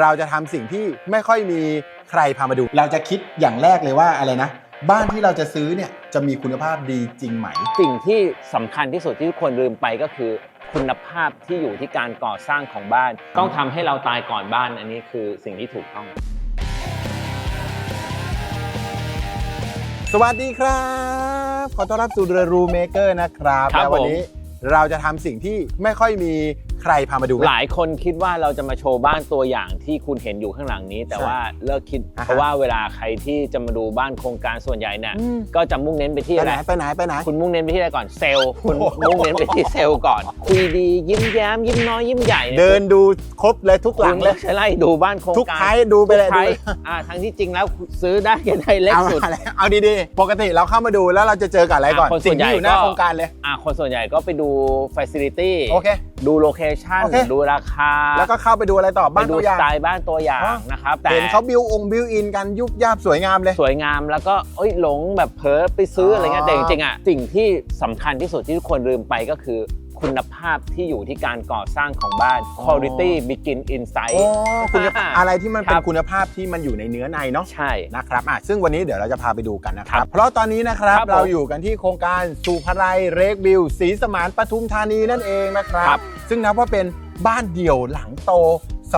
เราจะทำสิ่งที่ไม่ค่อยมีใครพามาดู เราจะคิดอย่างแรกเลยว่าอะไรนะ บ้านที่เราจะซื้อเนี่ยจะมีคุณภาพดีจริงไหม สิ่งที่สำคัญที่สุดที่ทุกคนลืมไปก็คือ คุณภาพที่อยู่ที่การก่อสร้างของบ้าน ต้องทำให้เราตายก่อนบ้านอันนี้คือสิ่งที่ถูกต้อง สวัสดีครับ ขอต้อนรับสู่เรือรูเมเกอร์นะครับครับและวัผมนี้เราจะทำสิ่งที่ไม่ค่อยมี ใครพามาดูหลายคนคิดว่าเราจะมาโชว์บ้านตัวอย่างที่คุณเห็นอยู่ข้างหลังนี้ แต่ใช่ว่าเลิกคิดอ่าฮะ เพราะว่าเวลาใครที่จะมาดูบ้านโครงการส่วนใหญ่เนี่ยอืมก็จะมุ่งเน้นไปที่ไปอะไหไรนไปไหนไปไหน คุณมุ่งเน้นไปที่อะไรก่อนเซลล์คุณโอ้โห มุ่งเน้นไปที่เซลล์ก่อนคุยดียิ้มแย้มยิ้มน้อยยิ้มใหญ่ยเดินดูครบเลยทุกหลังเลยคุณไล่ดูบ้านโครงทุกการไทยดูไปเลยไทดูยไปอ่าทั้งที่จริงแล้วซื้อได้แค่ไทยเล็กเอาสุด อะไรเอาดีๆ ปกติเราเข้ามาดูแล้วเราจะเจอกับอะไรก่อน อะคนส่สิ่วงนใหญ่ที่อยู่หน้าก็ โครงการเลย อ่าคนส่วนใหญ่ก็ไปดู Facility โอเค ดูโลเคชั่นโอเค ดูราคาแล้วก็เข้าไปดูอะไรต่อไปบ้านดูตัวอสย่าง ไตล์บ้านตัวอย่างอ๋อ นะครับแต่เห็นเขาบิวองบิวอินกันยุบยาบสวยงามเลย สวยงามแล้วก็เอ้ยหลงแบบเพ้อไปซื้ออะไรเงี้ยอ๋อแต่จริงๆอะสิ่งที่สำคัญที่สุดที่ทุกคนลืมไปก็คือ คุณภาพที่อยู่ที่การก่อสร้างของบ้าน quality begin inside โอ้คุณภาพอะไรที่มันเป็นครับคุณภาพที่มันอยู่ในเนื้อในเนาะใช่นะครับอะซึ่งวันนี้เดี๋ยวเราจะพาไปดูกันนะคครัรับบเพราะตอนนี้นะครับครับผมเราอยู่กันที่โครงการสุภาลัยเรกบิวศรีสมานปทุมธานีนั่นเองนะครับครับ ซึ่งนับว่าเป็นบ้านเดี่ยวหลังโต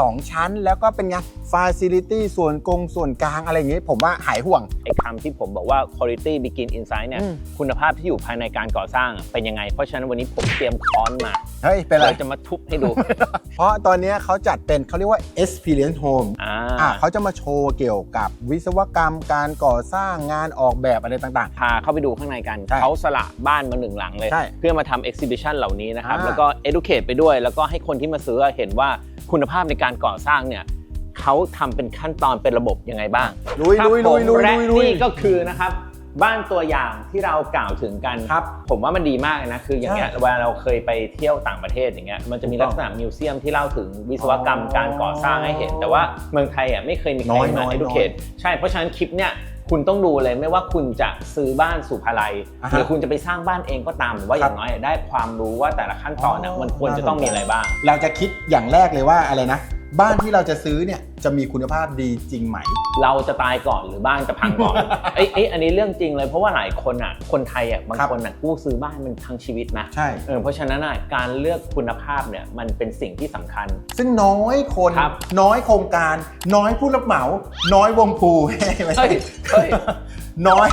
2 ชั้น แล้วก็เป็นไงฟาซิลิตี้ส่วนกงส่วนกลางอะไรอย่างงี้ ผมว่าหายห่วง ไอ้คำที่ผมบอกว่า quality begin inside เนี่ย อืม คุณภาพที่อยู่ภายในการก่อสร้างเป็นยังไง เพราะฉะนั้นวันนี้ผมเตรียมค้อนมาเฮ้ย เป็นไร เราจะมาทุบให้ดู เพราะตอนนี้เขาจัดเป็นเขาเรียกว่า experience home อ่า อะเขาจะมาโชว์เกี่ยวกับวิศวกรรมการก่อสร้างงานออกแบบอะไรต่าง พาเข้าไปดูข้างในกัน ใช่เขาสละบ้านมาหนึ่งหลังเลย ใช่เพื่อมาทำ exhibition เหล่านี้นะครับ อ่าแล้วก็ educate ไปด้วย แล้วก็ให้คนที่มาซื้อเห็นว่า คุณภาพในการก่อสร้างเนี่ยเขาทำเป็นขั้นตอนเป็นระบบยังไงบ้างๆลุยครับลุยลุยลุยผมและลุยลุย นี่ก็คือนะครับ บ้านตัวอย่างที่เรากล่าวถึงกันครับผมว่ามันดีมากเลยนะคืออย่างเงี้ยใช่เวลาเราเคยไปเที่ยวต่างประเทศอย่างเงี้ยมันจะมีถูกต้ลัองกษณะมิวเซียมที่เล่าถึงวิศวกรรมอ๋อการก่อสร้างให้เห็น แต่ว่าเมืองไทยอะไม่เคยมีใครน้อยมา น้อย educate ใช่เพราะฉะนั้นคลิปเนี่ย คุณต้องดูเลยไม่ว่าคุณจะซื้อบ้านสุภาลัยอ่าหฮะรือคุณจะไปสร้างบ้านเองก็ตามหรือว่าอครัย่าบงน้อยได้ความรู้ว่าแต่ละขั้นตอนน่ะอ๋อมันควรจะต้องมีอะไรบ้าง เราจะคิดอย่างแรกเลยว่าอะไรนะ บ้านที่เราจะซื้อเนี่ยจะมีคุณภาพดีจริงไหม เราจะตายก่อนหรือบ้านจะพังก่อน เอ้ยเอ้ยอันนี้เรื่องจริงเลยเพราะว่าหลายคนอะ คนไทยอะบางครับคนอะกู้ซื้อบ้านมันทั้งชีวิตนะใช่ เออเพราะฉะนั้นอะการเลือกคุณภาพเนี่ยมันเป็นสิ่งที่สำคัญ ซึ่งน้อยคนครับ น้อยโครงการ น้อยผู้รับเหมา น้อยวงภู ไม่ใช่เฮ้ยเฮ้ย น้อย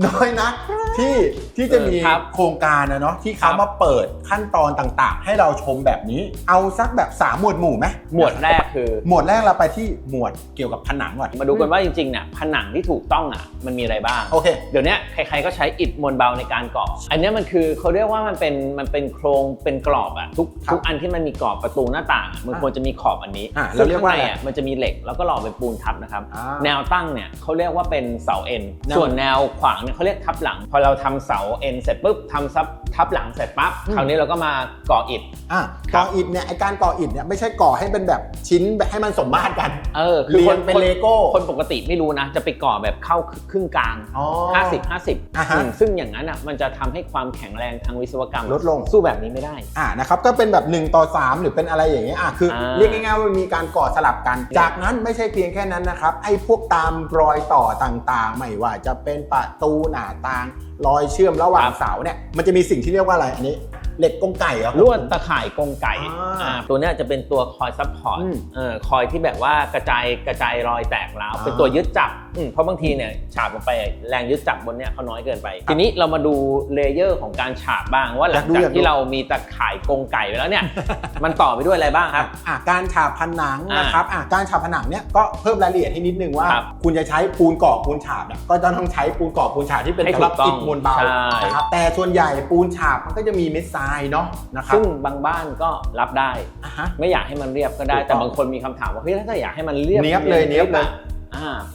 นะน้อยนะที่ที่จะมีเออครับโครงการนะเนาะที่เขาครับ มาเปิดขั้นตอนต่างๆ ให้เราชมแบบนี้ เอาสักแบบสามหมวดหมู่ไหมหมวดแรกคือ หมวดแรกเราไปที่หมวดเกี่ยวกับผนังก่อนมาดูกันว่าจริงๆเนี่ยผนังที่ถูกต้องอะมันมีอะไรบ้าง โอเค เดี๋ยวเนี้ยใครๆก็ใช้อิฐมวลเบาในการก่อ อันเนี้ยมันคือเขาเรียกว่ามันเป็นมันเป็นโครงเป็นกรอบอะทุกครับทุกอันที่มันมีกรอบประตูหน้าต่างอะมันอะควรจะมีขอบอันนี้อะซึ่งเราเรียกข้างว่าในอะไรอะมันจะมีเหล็กแล้วก็หล่อเป็นปูนทับนะครับ อ่าแนวตั้งเนี่ยเขาเรียกว่าเป็นเสาเอ็น แนว ส่วนแนวขวางเนี่ยเขาเรียกทับหลัง พอเราทำเสาเอ็นเสร็จปุ๊บทำซับทับหลังเสร็จปั๊บอืมคราวนี้เราก็มาก่ออิฐอะครัก่อบอิฐเนี่ยไอการก่ออิฐเนี่ยไม่ใช่ก่อให้เป็นแบบชิ้นแบบให้มันสมมาตรกัน เออเรียงเป็นคเลโก้คนปกติไม่รู้นะ จะไปก่อแบบเข้าครึ่งกลางอ๋อ50 50อ่าฮะอืมซึ่งอย่างนั้นอะมันจะทำให้ความแข็งแรงทางวิศวกรรมลดลงสู้แบบนี้ไม่ได้อ่านะครับก็เป็นแบบ 1 ต่อ 3 หรือเป็นอะไรอย่างเงี้ยอะคืออาเรียกง่ายๆว่ามีการก่อสลับกัน จากนั้นไม่ใช่เพียงแค่นั้นนะครับไอ้พวกตามรอยต่อต่างๆ ไม่ว่าจะเป็นประตูหน้าต่าง รอยเชื่อมระหว่างเสาเนี่ยมันจะมีสิ่งที่เรียกว่าอะไรอันนี้เหล็กกงไก่เหรอลวดตะข่ายกรงไก่อ่าอ่าตัวเนี้ยจะเป็นตัวคอยซัพพอร์ตอืมเออคอยที่แบบว่ากระจายกระจายรอยแตกร้าวอ่าเป็นตัวยึดจับ อืมเพราะบางทีเนี่ยฉาบลงไปแรงยึดจับบนเนี้ยเขาน้อยเกินไป ทีนี้เรามาดูเลเยอร์ของการฉาบบ้างว่าหลังอยากดูจากอยากดูที่เรามีตะข่ายกรงไก่ไปแล้วเนี่ย มันต่อไปด้วยอะไรบ้างครับ อะการฉาบผนังอ่านนะครับอะการฉาบผนังเนี่ยก็เพิ่มรายละเอียดให้นิดนึงว่าครับคุณจะใช้ปูนก่อปูนฉาบเนี่ยก็จะต้องใช้ปูนก่อปูนฉาบที่เป็นให้สำหรับถูกต้องอิฐมวลเบาใช่นะครับแต่ส่วนใหญ่ปูนฉาบมันก็จะมีเม็ดทรายเนาะนะครับซึ่งบางบ้านก็รับได้อะฮะไม่อยากให้มันเรียบก็ได้ถูกต้องแต่บางคนมีคำถามว่าเฮ้ยถ้าอยากให้มันเรียบเนียบเลยเนียบเลยอ่า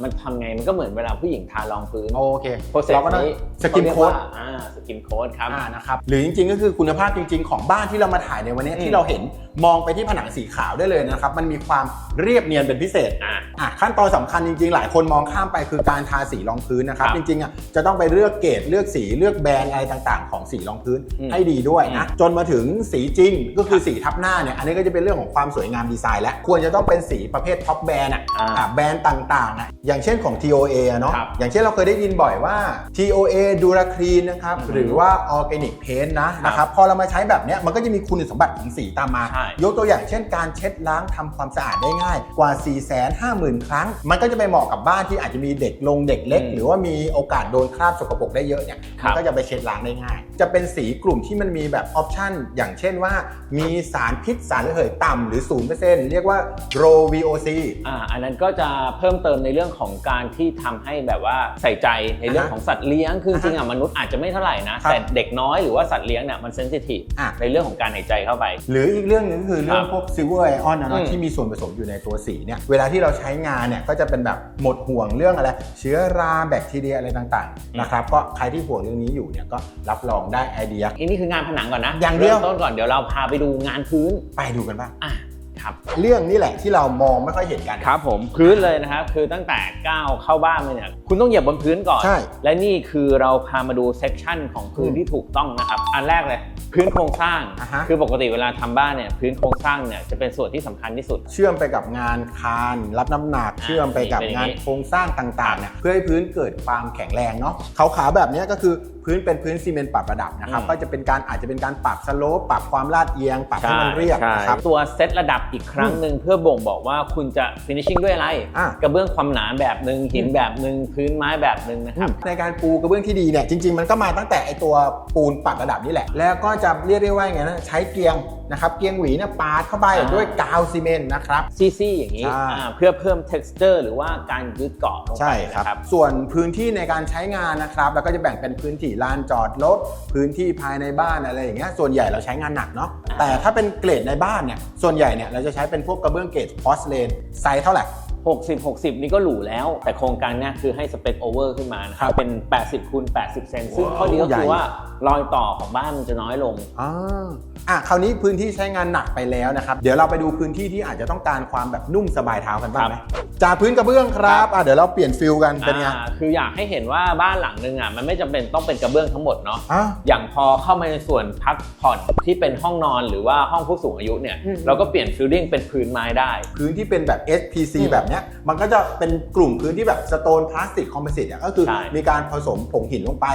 มันทำไงมันก็เหมือนเวลาผู้หญิงทารองพื้น โอเคโปรเซสเราก็ต้องนี้สกินโค้ดอ่าสกินโค้ดครับอ่านะครับหรือจริงๆ ก็คือคุณภาพจริง ๆ ของบ้านที่เรามาถ่ายในวันนี้อืมที่เราเห็นมองไปที่ผนังสีขาวได้เลยนะครับ มันมีความเรียบเนียนเป็นพิเศษอ่าอะขั้นตอนสำคัญจริง ๆ หลายคนมองข้ามไปคือการทาสีรองพื้นนะครับครับจริงๆอะจะต้องไปเลือกเกรดเลือกสีเลือกแบรนด์อะไรต่างๆ ของสีรองพื้นอืมให้ดีด้วยนะจนมาถึงสีจริงก็คือสีทับหน้าเนี่ยอันนี้ก็จะเป็นเรื่องของความสวยงามดีไซน์แล้วควรจะต้องเป็นสีประเภทท็อปแบรนด์อะอ่าอะแบรนด์ต่างๆอะอย่างเช่นของ TOA อะเนาะครับอย่างเช่นเราเคยได้ยินบ่อยว่า TOA Duraclean นะครับอือฮึหรือว่า Organic Paint นะนะครับพอเรามาใช้แบบเนี้ยมันก็จะมีคุณสมบัติของสีตามมาใช่ยกตัวอย่างเช่นการเช็ดล้างทำความสะอาดได้ง่ายกว่า 4 5 0 0 0 0 ครั้ง มันก็จะไปเหมาะกับบ้านที่อาจจะมีเด็กลงเด็กเล็กอืมหรือว่ามีโอกาสโดนคราบสกปรกได้เยอะเนี่ยครัมับก็จะไปเช็ดล้างได้ง่าย จะเป็นสีกลุ่มที่มันมีแบบออปชันอย่างเช่นว่า มีสารพิษสารระเหยต่ำหรือ 0%เรียกว่า ROW VOC อ่าอันนั้นก็จะเพิ่มเติมในเรื่องของการที่ทำให้แบบว่าใส่ใจในเรื่องของสัตว์เลี้ยงคือจริงๆอะมนุษย์อาจจะไม่เท่าไหร่นะ ครับแต่เด็กน้อยหรือว่าสัตว์เลี้ยงเนี่ยมันเซนซิทีฟอะ ในเรื่องของการหายใจเข้าไป หรืออีกเรื่องหนึงก็คือเรื่องครับพวกซิลเวอร์ไอออนนะเนอะอืมที่มีส่วนผสมอยู่ในตัวสีเนี่ยเวลาที่เราใช้งานเนี่ยก็จะเป็นแบบหมดห่วงเรื่องอะไร เชื้อราแบคทีเรียอะไรต่างๆนะครับก็ใครที่ห่วงเรื่องนี้อยู่เนี่ยก็รับรองได้ไอเดีย อันนี้คืองานผนังก่อนนะอย่างเดียว ริ่มต้นก่อนเดี๋ยวเราพาไปดูงานพื้นไปดูกันบ้างอะ ครับเรื่องนี้แหละที่เรามองไม่ค่อยเห็นกัน ครับผมพื้นเลยนะครับคือตั้งแต่ก้าวเข้าบ้านมาเนี่ยคุณต้องเหยียบบนพื้นก่อน ใช่และนี่คือเราพามาดูเซกชันของพื้นอืมที่ถูกต้องนะครับ อันแรกเลย พื้นโครงสร้าง อ่าฮะ คือปกติเวลาทำบ้านเนี่ยพื้นโครงสร้างเนี่ยจะเป็นส่วนที่สำคัญที่สุด เชื่อมไปกับงานคานรับน้ำหนักอ่าเชื่อมไปกับเป็นอย่างงานนี้ โครงสร้างต่างๆเนี่ยเพื่อให้พื้นเกิดความแข็งแรงเนาะขาวๆแบบเนี้ยก็คือ พื้นเป็นพื้นซีเมนต์ปรับระดับนะครับ อืม ก็จะเป็นการอาจจะเป็นการปรับสโลปปรับความลาดเอียง ปรับให้มันเรียบใช่นะครับ ตัวเซตระดับอีกครั้งหนึ่งเพื่อบ่งบอกว่าคุณจะ finishing ด้วยอะไรอะ กระเบื้องความหนาแบบหนึ่งหินอืมแบบหนึ่งพื้นไม้แบบหนึ่งนะครับ ในการปูกระเบื้องที่ดีเนี่ยจริง ๆ มันก็มาตั้งแต่ไอตัวปูนปรับระดับนี่แหละ แล้วก็จะเรียกได้ว่าไงนะใช้เกียง นะครับเกียงหวีเนี่ยปาดเข้าไปอ่าด้วยกาวซีเมนต์นะครับซี่ๆอย่างนี้ใช่อ่าเพื่อเพิ่ม texture หรือว่าการยึดเกาะลงไปใช่ครับนะครับ ส่วนพื้นที่ในการใช้งานนะครับแล้วก็จะแบ่งเป็นพื้นที่ลานจอดรถพื้นที่ภายในบ้านอะไรอย่างเงี้ยส่วนใหญ่เราใช้งานหนักเนาะอ่าแต่ถ้าเป็นเกรดในบ้านเนี่ยส่วนใหญ่เนี่ยเราจะใช้เป็นพวกกระเบื้องเกรดพอสเลนไซส์เท่าไหร่ 60 60 นี่ก็หรูแล้ว แต่โครงการเนี้คือให้สเปคโอเวอร์ขึ้นมานะคครัรับบเป็น 80คูณ80 เซนซึ่งว้าวข้อดีก็ใหญ่คือว่ารอยต่อของบ้านมันจะน้อยลง อ่าอะคราวนี้พื้นที่ใช้งานหนักไปแล้วนะครับ เดี๋ยวเราไปดูพื้นที่ที่อาจจะต้องการความแบบนุ่มสบายเท้ากันบ้างไหมจากพื้นกระเบื้องครับอะเดี๋ยวเราเปลี่ยนฟิลกันเป็นไง อ่าคืออยากให้เห็นว่าบ้านหลังนึงอะมันไม่จำเป็นต้องเป็นกระเบื้องทั้งหมดเนาะ อะ อย่างพอเข้ามาในส่วนพักผ่อนที่เป็นห้องนอนหรือว่าห้องผู้สูงอายุเนี่ย อืม เราก็เปลี่ยนฟิลลิ่งเป็นพื้นไม้ได้ พื้นที่เป็นแบบ SPC อืมแบบเนี้ยมันก็จะเป็นกลุ่มพื้นที่แบบสโตนพลาสติกคอมโพสิตอะก็คือใช่มีการผสมผงหินลงไป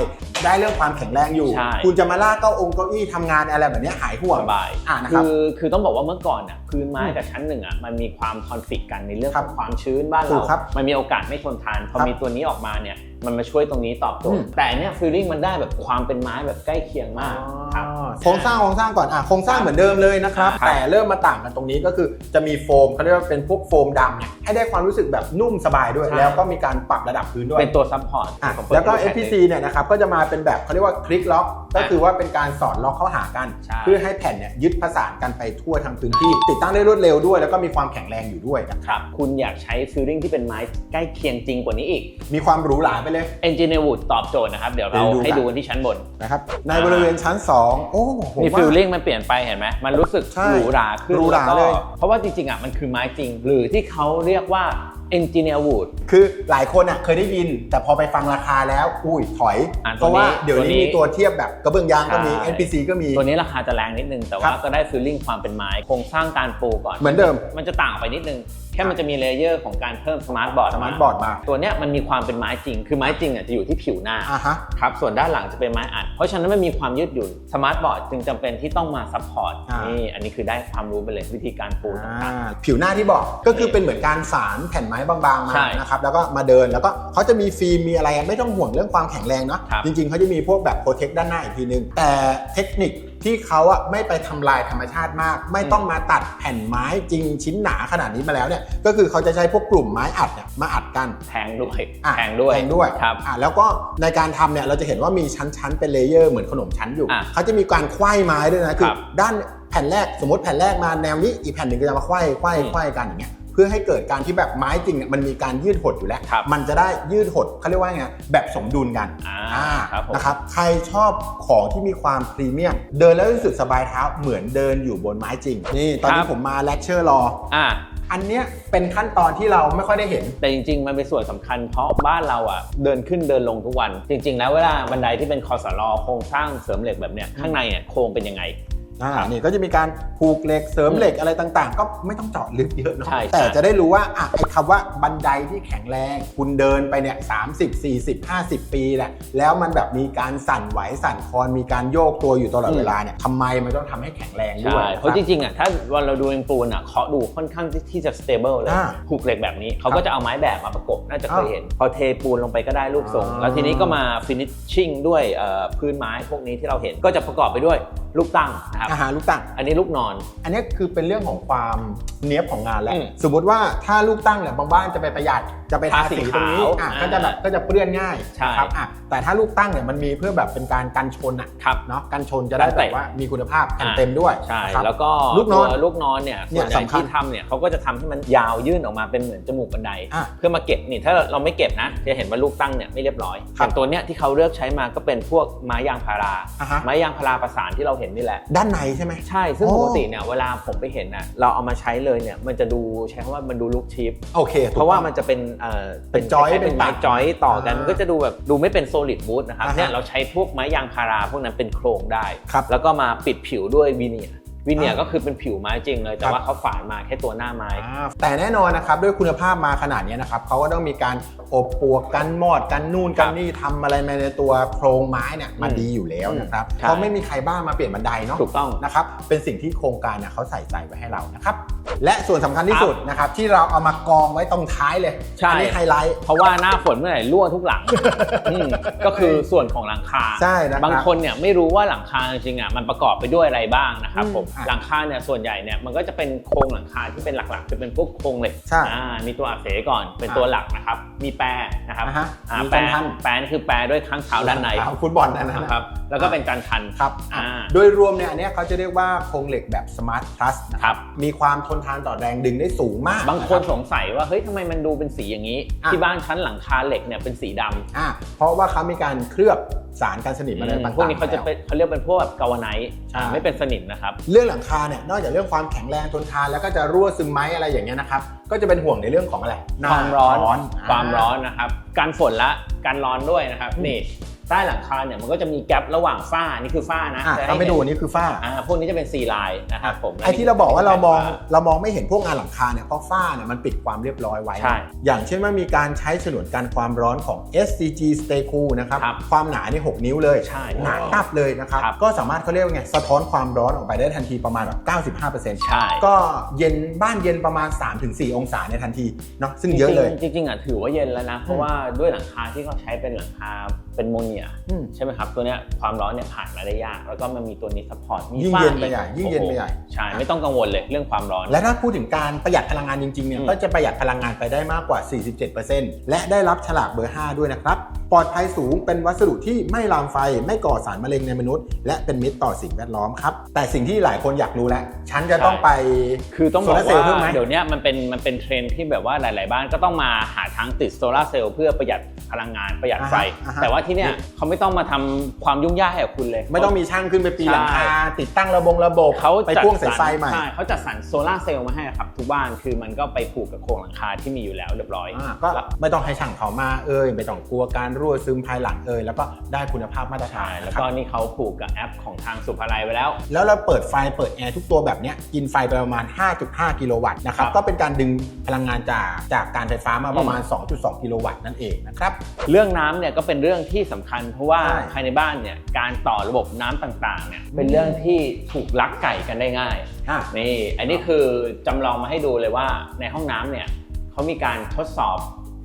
ได้เรื่องความแข็งแรงอยู่ ใช่ คุณจะมาลากเก้าองค์เก้าอี้ทำงานอะไรแบบเนี้ยหายห่วงสบาย อะนะครับคือคือต้องบอกว่าเมื่อก่อนอะพื้นไม้อืมกับชั้นหนึ่งอะมันมีความคอนฟ lict กันในเรื่องครัขบองความชื้นบ้านถูเรา กครับมันมีโอกาสไม่ทนทานพอครับมีตัวนี้ออกมาเนี่ย มันมาช่วยตรงนี้ตอบโจอืทมย์แต่อันเนี้ยฟีลลิ่งมันได้แบบความเป็นไม้แบบใกล้เคียงมากครับโครงสร้างโครงสร้างก่อนอะโครงสร้างเหมือนเดิมเลยนะครับครับแต่เริ่มมาต่างกันตรงนี้ก็คือจะมีโฟมเขาเรียกว่าเป็นพวกโฟมดำเนี่ยให้ได้ความรู้สึกแบบนุ่มสบายด้วยใช่แล้วก็มีการปรับระดับพื้นด้วยเป็นตัวซัพพอร์ตอะแล้วก็ FPC เนี่ยนะครับก็จะมาเป็นแบบเขาเรียกว่าคลิกล็อก ก็คือว่าเป็นการสอดล็อกเข้าหากันใช่เพื่อให้แผ่นเนี่ยยึดประสานกันไปทั่วทั้งพื้นที่ ติดตั้งได้รวดเร็วด้วย แล้วก็มีความแข็งแรงอยู่ด้วยนะครับครับคุณอยากใช้ฟีลลิ่งที่เป็นไม้ใกล้เคียงจริงกว่านี้อีก มีความหรูหราไปเลย Engineer Wood ตอบโจทย์นะครับ เดี๋ยวเราไปดูกันให้ดูกันที่ชั้นบนนะครับในบริเวณชั้น 2 โอ้ผมมีว่าฟีลลิ่งมันเปลี่ยนไปเห็นไหมมันรู้สึกใช่หรูหราขึ้นหรูหราแวก็เลยเพราะว่าจริงๆอะมันคือไม้จริง หรือที่เขาเรียกว่า Engineer Wood คือหลายคนอะเคยได้ยิน แต่พอไปฟังราคาแล้วอุ้ยถอย อะเพราะว่าตัวนี้เดี๋ยวตัวนี้นี้มีตัวเทียบแบบกระเบื้องยางก็มี ใช่ NPC ก็มี ตัวนี้ราคาจะแรงนิดนึง แต่ครัว่าบก็ได้ฟีลลิ่งความเป็นไม้โครงสร้างการปูก่อนเหมือนเดิม มันจะต่างออกไปนิดนึงแค่มันจะมีเลเยอร์ของการเพิ่มสมาร์ทบอร์ดสมาร์ทบอร์ดมา ตัวเนี้ยมันมีความเป็นไม้จริง คือไม้จริงอะจะอยู่ที่ผิวหน้าอะฮะครับ ส่วนด้านหลังจะเป็นไม้อัด เพราะฉะนั้นมันมีความยืดหยุ่น สมาร์ทบอร์ดจึงจำเป็นที่ต้องมาซัพพอร์ตอ่านี่นี่ อันนี้คือได้ความรู้ไปเลยวิธีการปูต่างอ่าผิวหน้าที่บอกก็คือเป็นเหมือนการสารแผ่นไม้บางๆมาใช่นะครับ แล้วก็มาเดิน แล้วก็เขาจะมีฟิล์มมีอะไรไม่ต้องห่วงเรื่องความแข็งแรงเนาะครับจริงๆเขาจะมีพวกแบบโปรเทคด้านหน้าอีกทีนึง แต่เทคนิค ที่เขาอะไม่ไปทำลายธรรมชาติมาก ไม่ต้องมาตัดแผ่นไม้จริงชิ้นหนาขนาดนี้มาแล้วเนี่ยก็คือเขาจะใช้พวกกลุ่มไม้อัดเนี่ยมาอัดกันๆแพงด้วยอะแพงด้วยแพงด้วยครับอะแล้วก็ในการทำเนี่ยเราจะเห็นว่ามีชั้นๆเป็นเลเยอร์เหมือนขนมชั้นอยู่อะเขาจะมีการไขว้ไม้ด้วยนะคืคอรับด้านแผ่นแรกสมมติแผ่นแรกมาแนวนี้อีกแผ่นหนึ่งก็จะมาไขว้ไขว้อืมไขว้กันอย่างเงี้ย เพื่อให้เกิดการที่แบบไม้จริงเนี่ยมันมีการยืดหดอยู่แล้ว ครับมันจะได้ยืดหดเขาเรียกว่าไงแบบสมดุลกันอ่าอ่าครับผม นะครับ ใครชอบของที่มีความพรีเมียม เดินแล้วรู้สึกสบายเท้าเหมือนเดินอยู่บนไม้จริง นี่ตอนนี้ผมมาเลคเชอร์รอ อ่า อันเนี้ยเป็นขั้นตอนที่เราไม่ค่อยได้เห็น แต่จริง ๆ มันเป็นส่วนสำคัญเพราะบ้านเราอะเดินขึ้นเดินลงทุกวัน จริง ๆ แล้วเวลาบันไดที่เป็นคอสลอโครงสร้างเสริมเหล็กแบบเนี้ยข้างในอะโครงเป็นยังไง อ่านี่ก็จะมีการผูกเหล็กเสริมเหล็กอะไรต่างๆ ก็ไม่ต้องเจาะลึกเยอะเนาะใช่แต่ใช่จะได้รู้ว่าอะไอ้คำว่าบันไดที่แข็งแรง คุณเดินไปเนี่ยสามสิบสี่สิบห้าสิบปีแหละแล้วมันแบบมีการสั่นไหวสั่นคลอนมีการโยกตัวอยู่ตลอดเวลาเนี่ยทำไมมันต้องทำให้แข็งแรงด้วใช่ยเพราะจริงๆอะถ้าวันเราดูเองปูนอะเคาะดูค่อนข้างที่ที่จะ stable เลยอ่าผูกเหล็กแบบนี้เขาก็จะเอาไม้แบบมาประกบน่าจะเคยอ้าวเห็น พอเทปูนลงไปก็ได้รูปทรง อ่าแล้วทีนี้ก็มา finishing ด้วยเอ่อพื้นไม้พวกนี้ที่เราเห็นก็จะประกอบไปด้วย ลูกตั้งนะครับอาหารลูกตั้ง อันนี้ลูกนอน อันนี้คือเป็นเรื่องของความเนี้ยบของงานแล้ว อืม สมมติว่าถ้าลูกตั้งเนี่ยบางบ้านจะไปประหยัด จะไปทาทาสีสีตรงนี้ขาวอะอ่าก็จะแบบก็จะเปื้อนง่ายใช่นะครับอะแต่ถ้าลูกตั้งเนี่ยมันมีเพื่อแบบเป็นการกันชนอะครับเนาะกันชนจะได้กันแบเตะบว่ามีคุณภาพกันอ่าเต็มด้วยใช่นะครับแล้วก็ลูกนอนตัวลูกนอนเนี่ยเนี่ส่วยนใหญ่สำคัญที่ทำเนี่ยเขาก็จะทำให้มันยาวยื่นออกมาเป็นเหมือนจมูกบันไดอะเพื่อมาเก็บนี่ถ้าเราไม่เก็บนะ จะเห็นว่าลูกตั้งเนี่ยไม่เรียบร้อยครับแต่ตัวเนี้ยที่เขาเลือกใช้มาก็เป็นพวกไม้ยางพาราอะฮะไม้ยางพาราประสานที่เราเห็นนี่แหละ ด้านในใช่ไหมใช่ซึ่งโอ้ปกติเนี่ยเวลาผมไปเห็นน่ะเราเอามาใช้เลยเนี่ยมันจะดูใช้คำว่ามันดูลุกชีพโอเคถูกเพราะว่าต้องมันจะเป็นเอ่อเป็น joint คล้ายๆเป็เป็นนปาไม้กจอยต่อกันอ่ามัมันก็จะดูแบบดูไม่เป็น solid wood นะครับอ่าฮะเนี่ยเราใช้พวกไม้ยางพาราพวกนั้นเป็นโครงได้ครับแล้วก็มาปิดผิวด้วยวีเนียร์ วีเนียร์อ่าก็คือเป็นผิวไม้จริงเลย แต่ครับว่าเขาฝานมาแค่ตัวหน้าไม้อ่าแต่แน่นอนนะครับด้วยคุณภาพมาขนาดนี้นะครับเขาก็ต้องมีการอบปวกกันมอดกันนู่นกันนี่ทำอะไรมาในตัวโครงไม้เนี่ยมาอืมดีอยู่แล้วนะครับใช่เพราะไม่มีใครบ้ามาเปลี่ยนบันไดเนาะถูกต้องนะครับเป็นสิ่งที่โครงการเนี่ยเขาใส่ใจไว้ให้เรานะครับและส่วนสำคัญที่สุดนะครับที่เราเอามากองไว้ตรงท้ายเลยใช่อันี้ไฮไลท์เพราะว่าหน้าฝนเมื่อไหร่รั่วทุกหลังอืมก็คือส่วนของหลังคาใช่นะครับบางคนเนี่ยไม่รู้ว่าหลังคาจริงๆอะมันประกอบไปด้วยอะไรบ้างนะครับอืมผมอะหลังคาเนี่ยส่วนใหญ่เนี่ยมันก็จะเป็นโครงหลังคาที่เป็นหลักๆจะเป็นพวกโครงเหล็กใช่อ่ามีตัวอักเสก่อนเป็นอะตัวหลักนะครับ มีแปรนะครับอ่าฮะอ่ามีแปรจันทันแปรนี่คือแปรด้วยข้างเท้าด้านในของฟุตบอลอันนั้นนะนะครับแล้วก็เป็นจันทันครับอ่าโดยรวมเนี่ยอันเนี้ยเขาจะเรียกว่าโครงเหล็กแบบ Smart Plus นะคครัรับบมีความทนทานต่อแรงดึงได้สูงมาก บางคนนะรับสงสัยว่าเฮ้ยทำไมมันดูเป็นสีอย่างนี้อะที่บ้านชั้นหลังคาเหล็กเนี่ยเป็นสีดำอ่าเพราะว่าเขามีการเคลือบสารกันสนิมอะไรต่างๆพวกนี้เขาจะแล้วเป็นเขาเรียกเป็นพวกแบบกาวาไนท์ใช่อ่าไม่เป็นสนิมนะครับเรื่องหลังคาเนี่ยนอกจากเรื่องความแข็งแรงทนทานแล้วก็จะรั่วซึมไหมอะไรอย่างเงี้ยนะครับก็จะเป็นห่วงในเรื่องของอะไรหน้ความร้อนาความร้อนนะครับ การฝนและการร้อนด้วยนะครับอืมนี่ ใต้หลังคาเนี่ยมันก็จะมีแกลบระหว่างฝ้านี่คือฝ้านะอะจะถ้าไม่ดูอันนี้คือฝ้าอ่าพวกนี้จะเป็นซีไลน์นะครับผมไอ้ที่เราบอกว่าเรามองฝ้เรามองไม่เห็นพวกงานหลังคาเนี่ยเพราะฝ้าเนี่ยมันปิดความเรียบร้อยไว้ใช่อย่างเช่นว่ามีการใช้ฉนวนกันความร้อนของ SCG Stay Cool นะครับครับความหนานี่6นิ้วเลยใช่หนาตับเลยนะครับครับก็สามารถเขาเรียกว่าไงสะท้อนความร้อนออกไปได้ทันทีประมาณแบบ95%ใช่ก็เย็นบ้านเย็นประมาณ 3-4 องศาในทันทีเนาะซึ่งเยอะเลยจริงๆจริงๆอะถือว่าเย็นแล้วนะเพราะว่าด้วยหลังคาที่เขาใช้เป็นหลังคาเป็นโมเนียอืมใช่ไหมครับ ตัวเนี้ยความร้อนเนี่ยผ่านมาได้ยาก แล้วก็มันมีตัวนี้ซัพพอร์ตมียิ่งฝ้าเย็นไปอีกใหญ่ยิ่งเย็นไปใหญ่โอ้โใช่ไม่ต้องกังวลเลยเรื่องความร้อน และถ้าพูดถึงการประหยัดพลังงานจริงๆเนี่ยอืมก็จะประหยัดพลังงานไปได้มากกว่า 47%และได้รับฉลากเบอร์ 5 ด้วยนะครับ ปลอดภัยสูงเป็นวัสดุที่ไม่ลามไฟ ไม่ก่อสารมะเร็งในมนุษย์ และเป็นมิตรต่อสิ่งแวดล้อมครับ แต่สิ่งที่หลายคนอยากรู้แล้ว ฉันจะต้องไปคือต้องบอกโซลาร์เซลล์เพิ่มไหมว่าเดี๋ยวเนี้ยมันเป็นมันเป็นเทรนด์ที่แบบว่าหลาย ๆ บ้านก็ต้องมาหาทางติดโซลาร์เซลล์เพื่อประหยัดพลังงานประหยัดไฟอ่าฮะแต่ว่าที่เนี้ยเขาไม่ต้องมาทำความยุ่งยากให้กับคุณเลย ไม่ต้องมีช่างขึ้นไปปีนหลังคาใช่ติดตั้งระบงระบบเขาไปจัดพ่วงสรสายรไฟใหม่ใช่เขาจัดสรรโซลาร์เซลล์มาให้ครับทุกบ้านคือมันก็ไปผูกกับโครงหลังคาที่มีอยู่แล้วเรียบร้อยอ่าก็ไม่ต้องให้ช่างเขามาเอ่ยไม่ต้องกลัวการรั่วซึมภายหลังเอ่ยแล้วก็ได้คุณภาพมาตรฐาใช่นแล้วนะครับก็นี่เขาผูกกับแอปของทางสุภาลัยไว้แล้ว แล้วเราเปิดไฟเปิดแอร์ทุกตัวแบบเนี้ยกินไฟไปประมาณ 5.5 กิโลวัตต์นะครับครับก็เป็นการดึงพลังงานจากจากการไฟฟ้ามาประมาณ 2.2 กิโลวัตต์นั่นเองนะครับ เรื่องน้ำเนี่ยก็เป็นเรื่องที่สำคัญเพราะว่าใช่ ภายในบ้านเนี่ยการต่อระบบน้ำต่างๆเนี่ยเป็นเรื่องที่ถูกลักไก่กันได้ง่าย อะ นี่ อันนี้คือจำลองมาให้ดูเลยว่าในห้องน้ำเนี่ยเขามีการทดสอบ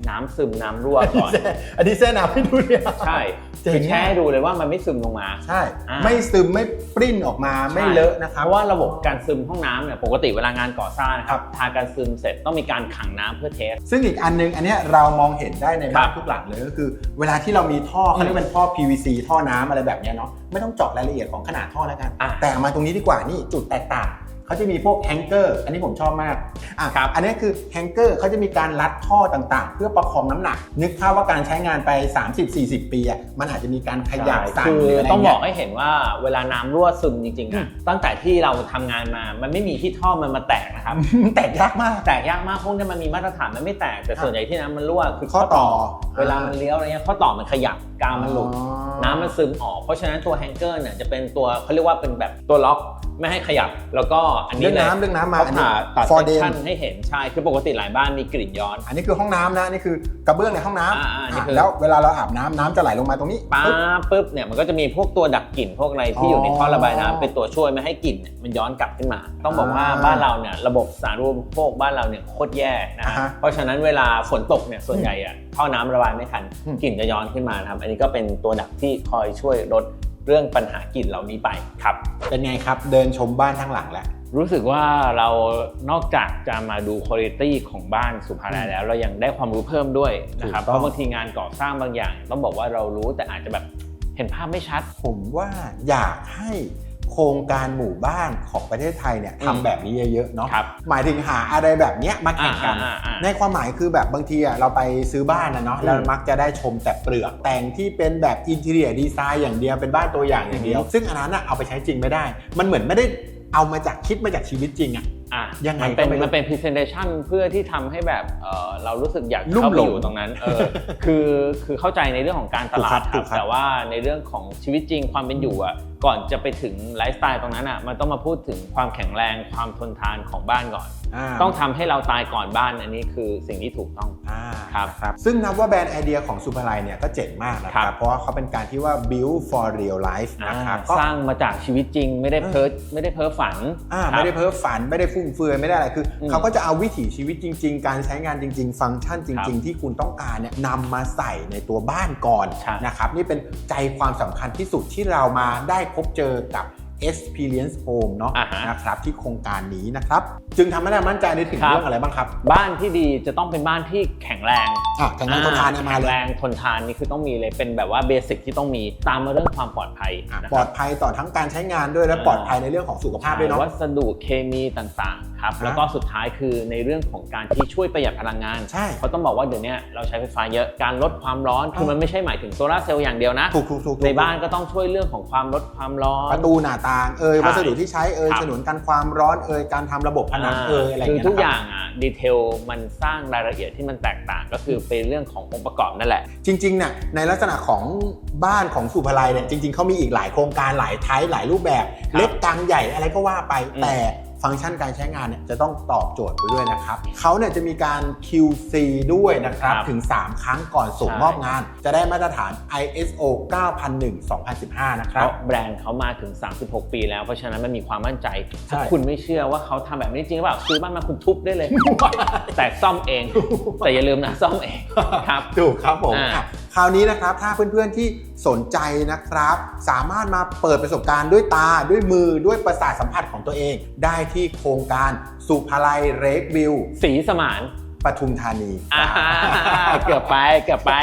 น้ำซึมน้ำรั่วก่อน อันนี้เส้นน้ำให้ดูเนี่ย ใช่เจ๋งคือแช่มากให้ดูเลยว่ามันไม่ซึมลงมา ใช่อ่าไม่ซึมไม่ปริ้นออกมาไม่เลอะนะครับเพราะว่าระบบการซึมห้องน้ำเนี่ยปกติเวลางานก่อสร้างนะคครัรับบทาการซึมเสร็จต้องมีการขังน้ำเพื่อเทส ซึ่งอีกอันนึงอันเนี้ยเรามองเห็นได้ในบ้าคนรับทุกหลังเลยก็คือ เวลาที่เรามีท่อเขาเรียกเป็นท่อ PVC ท่อน้ำอะไรแบบเนี้ยเนาะไม่ต้องเจาะรายละเอียดของขนาดท่อแล้วกันอะแต่เอามาตรงนี้ดีกว่านี่จุดแตกต่าง เขาจะมีพวกแฮงเกอร์ อันนี้ผมชอบมากอะครับอันนี้คือแฮงเกอร์เขาจะมีการรัดท่อต่างๆ เพื่อประคองน้ำหนัก นึกภาพว่าการใช้งานไป 30-40 ปีอะมันอาจจะมีการขยับสั่นคือหรืออะไรต้องบเงี้อกยให้เห็นว่าเวลาน้ำรั่วซึมจริงๆอือะมตั้งแต่ที่เราทำงานมามันไม่มีที่ท่อมันมาแตกนะครับมันแตกยากมากแตกยากมากพวกนี้มันมีมาตรฐานมันไม่แตกแต่ครับส่วนใหญ่ที่น้ำมันรั่วคือข้อต่อ เวลามันเลี้ยวอะไรเงี้ยข้อต่อมันขยับกาวมันหลุดอ๋อน้ำมันซึมออก เพราะฉะนั้นตัวแฮงเกอร์เนี่ยจะเป็นตัวเขาเรียกว่าเป็นแบบตัวล็อกไม่ให้ขยับ แล้วก็อันนี้เรื่องเลยน้ำเรื่องน้ำมาเขาอันนี้ผ่าตัด for เซ them ชั่นให้เห็นใช่คือปกติหลายบ้านมีกลิ่นย้อน อันนี้คือห้องน้ำนะนี่คือกระเบื้องในห้องน้อ่าอ่านี่ำคือแล้วเวลาเราอาบน้ำน้ำจะไหลลงมาตรงนี้ป้าปึ๊บปุ๊บเนี่ยมันก็จะมีพวกตัวดักกลิ่นพวกอะไรที่อยู่ในท่อระบายน้ำเป็นตัวช่วยไม่ให้กลิ่นเนี่ยมันย้อนกลับขึ้นมา ต้องบอกว่าอ่าบ้านเราเนี่ยระบบสาธารณูปโภคบ้านเราเนี่ยโคตรแย่นะอ่าฮะฮะเพราะฉะนั้นเวลาฝนตกเนี่ยส่วนใหญ่อะท่อน้ำระบายไม่ทันอืมกลิ่นจะย้อนขึ้นมานะครับอันนี้ก็เป็นตัวดักที่คอยช่วยลดเรื่องปัญหากลิ่นเหล่านี้ไปครับ เป็นไงครับเดินชมบ้านข้างหลังแล้ว รู้สึกว่าเรานอกจากจะมาดูคุณภาพของบ้านสุภาลัยแล้ว เรายังได้ความรู้เพิ่มด้วยนะครับ ถูกต้องเพราะบางทีงานก่อสร้างบางอย่าง ต้องบอกว่าเรารู้แต่อาจจะแบบเห็นภาพไม่ชัด ผมว่าอยากให้ โครงการหมู่บ้านของประเทศไทยเนี่ยอืมทำแบบนี้เยอะๆเนาะครับหมายถึงหาอะไรแบบเนี้ยมาแข่งกันอ่าอ่าอ่าในความหมายคือแบบบางทีอะเราไปซื้อบ้านนะเนาะอืมแล้วมักจะได้ชมแต่เปลือกแต่งที่เป็นแบบอินเท i รียดีไซน์อย่างเดียวเป็นบ้านตัวอย่างอย่างเดียว ซึ่งอันนั้นอะเอาไปใช้จริงไม่ได้ มันเหมือนไม่ได้เอามาจากคิดมาจากชีวิตจริงอะอะยังไงมันเป็นก็ไม่รู้มันเป็น presentation เพื่อที่ทำให้แบบเออเรารู้สึกอยากลุ่มเข้าไปหลงอยู่ตรงนั้นเออคือคือเข้าใจในเรื่องของการตลาถูกครัดบคถูรับกครับแต่ว่าในเรื่องของชีวิตจริงความเป็นอยู่อะ ก่อนจะไปถึงไลฟ์สไตล์ตรงนั้นอะมันต้องมาพูดถึงความแข็งแรงความทนทานของบ้านก่อนาต้องทำให้เราตายก่อนบ้านอันนี้คือสิ่งที่ถูกต้อง อ่าครับครับ ซึ่งนับว่าแบรนด์ไอเดียของซูเปอร์ไลน์เนี่ยก็เจ๋งมากนะคครัรับ บ เพราะว่าเขาเป็นการที่ว่า build for real life นะครับก็ สร้างมาจากชีวิตจริง ไม่ได้เพ้อไม่ได้เพ้อฝันอ่าครับ ไม่ได้เพ้อฝันไม่ได้ฟุ่มเฟือยไม่ได้อะไรคืออมเขาก็จะเอาวิถีชีวิตจริง ๆ การใช้งานจริง ๆ ฟังก์ชันจครัริง บๆ ที่คุณต้องการเนี่ยนำมาใส่ในตัวบ้านก่อนใช่นะครับนี่เป็นใจความสำคัญที่สุดที่เรามาได้พบเจอกับ Experience Home เนาะอ่าฮะ นะครับที่โครงการนี้นะครับ จึงทำให้เรามั่นใจในถึงครับเรื่องอะไรบ้างครับบ้านที่ดีจะต้องเป็นบ้านที่แข็งแรงอะแข็งแรงทนทานเนี่ยมาแข็งเลแรยงทนทานนี่คือต้องมีเลยเป็นแบบว่าเบสิกที่ต้องมีตามมาเรื่องความปลอดภัยอะนะปคลอรับ ดภัยต่อทั้งการใช้งานด้วยและอ่า ปลอดภัยในเรื่องของสุขภาพด้วยเนาะ วัสดุเคมีต่างๆครับอ่า แล้วก็สุดท้ายคือในเรื่องของการที่ช่วยประหยัดพลังงาน ใช่ เพราะต้องบอกว่าเดี๋ยวนี้เราใช้ไฟฟ้าเยอะการลดความร้อนคืออ่ามัมันไม่ใช่หมายถึงโซลาร์เซลล์อย่างเดียวนะ ถูกถูกถูกถูกในบ้านก็ต้องช่วยเรื่องของความลดความร้อน ประตูหน้าต่างเอ่ยใช่ วัสดุที่ใช้เอ่ยครับฉนวนกันความร้อนเอ่ยการทำระบบผนังเอ่ยอะไรคือเงี้ยทุกนะครับอย่างอะดีเทลมันสร้างรายละเอียดที่มันแตกต่างก็คือเป็นเรื่องขององค์ประกอบนั่นแหละ จริงๆเนี่ยในลักษณะของบ้านของสุภาลัยเนี่ยจริงๆเขามีอีกหลายโครงการหลายไทป์หลายรูปแบบ ครับเล็กกลางใหญ่อะไรก็ว่าไป อืม แต่ ฟังก์ชันการใช้งานเนี่ยจะต้องตอบโจทย์ไปด้วยนะครับเขาเนี่ยจะมีการ QC ด้วยนะครับครับถึง 3 ครั้งก่อนส่งใช่มอบงาน จะได้มาตรฐาน ISO 9001-2015 นะคเพรับราะแบรนด์เขามาถึง 36 ปีแล้ว เพราะฉะนั้นมันมีความมั่นใจใช่ถ้าคุณไม่เชื่อว่าเขาทำแบบนี้จริงหรือเปล่าซื้อบ้านมาคุณทุบได้เลย แต่ซ่อมเอง แต่อย่าลืมนะซ่อมเองครับถูกครับผมอ่าอะคราวนี้นะครับถ้าเพื่อนๆที่ สนใจนะครับ สามารถมาเปิดประสบการณ์ด้วยตาด้วยมือด้วยประสาทสัมผัสของตัวเอง ได้ที่โครงการสุภาลัยเรกวิวสีสมานปทุมธานีอ่าเกือบไปเกือบไป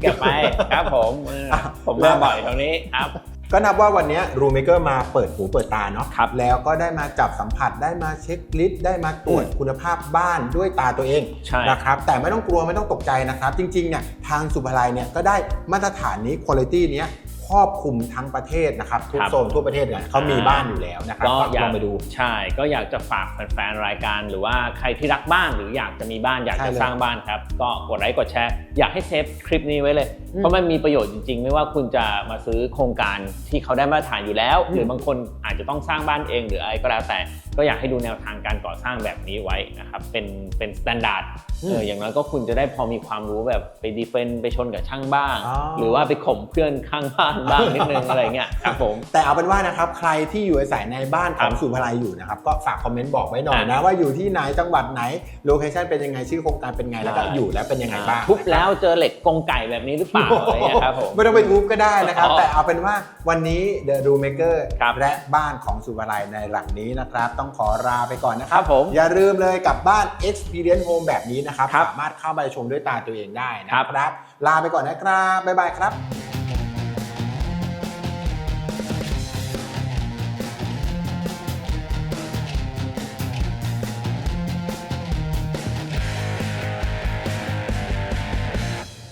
เกือบไปครับผมเออผมมาบ่อยตรงนี้ครับ ก็นับว่าวันนี้รูเมเกอร์มาเปิดหูเปิดตาเนาะครับแล้วก็ได้มาจับสัมผัสได้มาเช็คลิสต์ได้มาตรวจอืมคุณภาพบ้านด้วยตาตัวเองใช่นะครับแต่ไม่ต้องกลัวไม่ต้องตกใจนะครับ จริงๆเนี่ยทางสุภาลัยเนี่ยก็ได้มาตรฐานนี้คุณภาพเนี้ยครอบคลุมทั้งประเทศนะครับทุกครับโซนทั่วประเทศเนี่ยเขามีบ้านอยู่แล้วนะครับก็อยาลกองไปดูใช่ ก็อยากจะฝากแฟนๆรายการ หรือว่าใครที่รักบ้านหรืออยากจะมีบ้านอยากใช่จะเลยสร้างบ้านครับก็กดไลค์กดแชร์อยากให้เซฟคลิปนี้ไว้เลยอืม เพราะมันมีประโยชน์จริง ๆ ไม่ว่าคุณจะมาซื้อโครงการที่เขาได้มาตรฐานอยู่แล้วอืมหรือบางคนอาจจะต้องสร้างบ้านเองหรืออะไรก็แล้วแต่ก็อยากให้ดูแนวทางการก่อสร้างแบบนี้ไว้นะครับเป็นเป็นสแตนดาร์ดเอออย่างน้อยก็คุณจะได้พอมีความรู้แบบไปดีเฟนไปชนกับช่างบ้าง อ๋อ หรือว่าไปข่มเพื่อนข้างบ้านบ้างนิดนึงอะไรเงี้ยครับผม แต่เอาเป็นว่านะครับใครที่อยู่อาศัยในบ้านของครับสุภาลัยอยู่นะครับก็ฝากคอมเมนต์บอกไว้หน่อยอะนะ ว่าอยู่ที่ไหนจังหวัดไหนโลเคชันเป็นยังไงชื่อโครงการเป็นไงแล้วก็ใช่ อยู่แล้วเป็นยังไงบ้างทุบแล้วเจอเหล็กกรงไก่แบบนี้หรือเปล่าอะไรเงี้ยครับผม ไม่ต้องไปทุบก็ได้นะครับ อ๋อแต่เอาเป็นว่าวันนี้ The Room Maker ครับและบ้านของสุภาลัยในหลังนี้นะครับ ต้องขอลาไปก่อนนะคครัรับบผมอย่าลืมเลยกับบ้าน Experience Home แบบนี้นะครับ ครับสามารถเข้าไปชมด้วยตาตัวเองได้นะครับ ลาไปก่อนนะครับ บ๊ายบายครับ